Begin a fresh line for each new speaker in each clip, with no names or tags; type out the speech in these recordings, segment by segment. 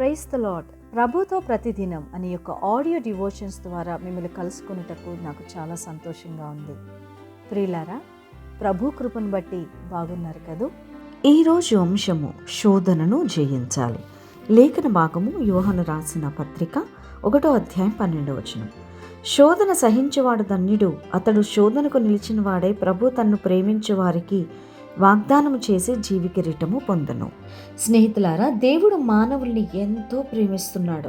Price the lord ప్రభుతో ప్రతిదినం అనే యొక్క ఆడియో డివోషన్స్ ద్వారా మిమ్మల్ని కలుసుకునేటప్పుడు నాకు చాలా సంతోషంగా ఉంది. ప్రియులారా ప్రభు కృపను బట్టి బాగున్నారు కదూ?
ఈరోజు అంశము శోధనను జయించాలి. లేఖన భాగము యోహను రాసిన పత్రిక ఒకటో అధ్యాయం పన్నెండవ వచనం. శోధన సహించేవాడు ధన్యుడు అతడు శోధనకు నిలిచిన వాడే ప్రభు తన్ను ప్రేమించే వారికి వాగ్దానము చేసే జీవికిరీటము పొందను. స్నేహితులారా దేవుడు మానవుల్ని ఎంతో ప్రేమిస్తున్నాడు.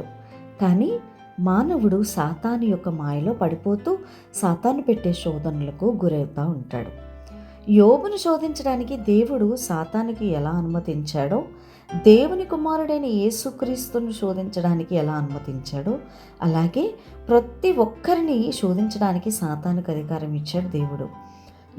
కానీ మానవుడు సాతాను యొక్క మాయలో పడిపోతూ సాతాను పెట్టే శోధనలకు గురవుతూ ఉంటాడు. యోబును శోధించడానికి దేవుడు సాతానికి ఎలా అనుమతించాడో దేవుని కుమారుడైన యేసుక్రీస్తును శోధించడానికి ఎలా అనుమతించాడో అలాగే ప్రతి ఒక్కరిని శోధించడానికి సాతానికి అధికారం ఇచ్చాడు దేవుడు.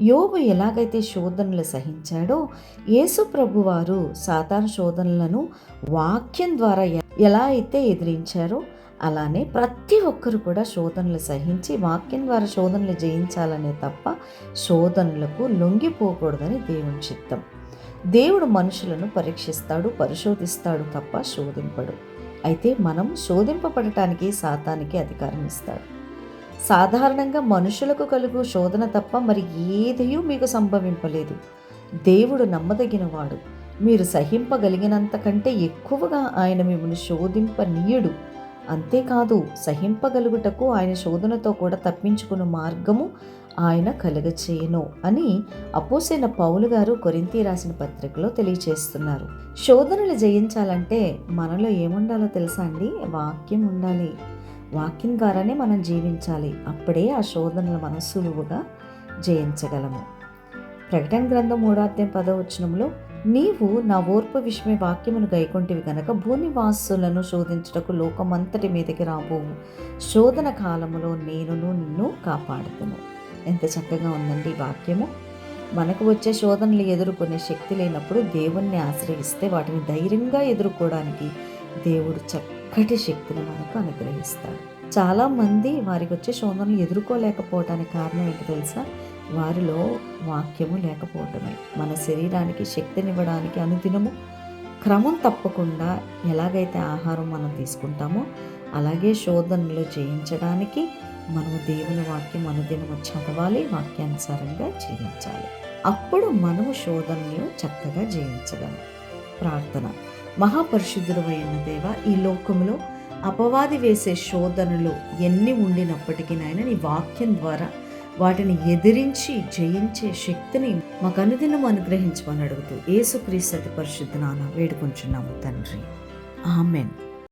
యోబు ఎలాగైతే శోధనలు సహించాడో యేసు ప్రభువారు సాతాను శోధనలను వాక్యం ద్వారా ఎలా అయితే ఎదిరించారో అలానే ప్రతి ఒక్కరు కూడా శోధనలు సహించి వాక్యం ద్వారా శోధనలు జయించాలనే తప్ప శోధనలకు లొంగిపోకూడదని దేవుని చిత్తం. దేవుడు మనుషులను పరీక్షిస్తాడు పరిశోధిస్తాడు తప్ప శోధింపడు. అయితే మనం శోధింపబడటానికి సాతానికి అధికారం ఇస్తాడు. సాధారణంగా మనుషులకు కలుగు శోధన తప్ప మరి ఏదయూ మీకు సంభవింపలేదు. దేవుడు నమ్మదగినవాడు. మీరు సహింపగలిగినంత కంటే ఎక్కువగా ఆయన మిమ్మల్ని శోధింపనీయుడు. అంతేకాదు సహింపగలుగుటకు ఆయన శోధనతో కూడా తప్పించుకున్న మార్గము ఆయన కలుగచేయను అని అపోసైన పౌలు గారు కొరింతి రాసిన పత్రికలో తెలియచేస్తున్నారు. శోధనలు జయించాలంటే మనలో ఏముండాలో తెలుసా అండి? వాక్యం ఉండాలి. వాక్యం ద్వారానే మనం జీవించాలి. అప్పుడే ఆ శోధనలు మనం సులువుగా జయించగలము. ప్రకటన గ్రంథం మూడో అధ్యాయం పదో వచనంలో నీవు నా ఓర్పు విషయమే వాక్యమును గైకొంటివి గనక భూనివాసులను శోధించుటకు లోకమంతటి మీదకి రాబోవు శోధన కాలములో నేనును నిన్ను కాపాడుతును ఎంత చక్కగా ఉందండి ఈ వాక్యము. మనకు వచ్చే శోధనలు ఎదుర్కొనే శక్తి లేనప్పుడు దేవుణ్ణి ఆశ్రయిస్తే వాటిని ధైర్యంగా ఎదుర్కోవడానికి దేవుడు చక్క చక్కటి శక్తిని మనకు అనుగ్రహిస్తాడు చాలామంది వారికి వచ్చే శోధనలు ఎదుర్కోలేకపోవటానికి కారణం ఏంటి తెలుసా? వారిలో వాక్యము లేకపోవటమే. మన శరీరానికి శక్తినివ్వడానికి అనుదినము క్రమం తప్పకుండా ఎలాగైతే ఆహారం మనం తీసుకుంటామో అలాగే శోధనలు జయించడానికి మనము దేవుని వాక్యం అనుదినము చదవాలి వాక్యానుసారంగా జీవించాలి. అప్పుడు మనము శోధనలు చక్కగా జయించగలం ప్రార్థన. మహాపరిశుద్ధుడు అయిన దేవ ఈ లోకంలో అపవాది వేసే శోధనలు ఎన్ని ఉండినప్పటికీ నాయన నీ వాక్యం ద్వారా వాటిని ఎదిరించి జయించే శక్తిని మాకు అనుదినం అనుగ్రహించమని అడుగుతూ ఏసుక్రీస్తు పరిశుద్ధ నాన్న వేడుకుంటున్నాము తండ్రి. ఆమెన్.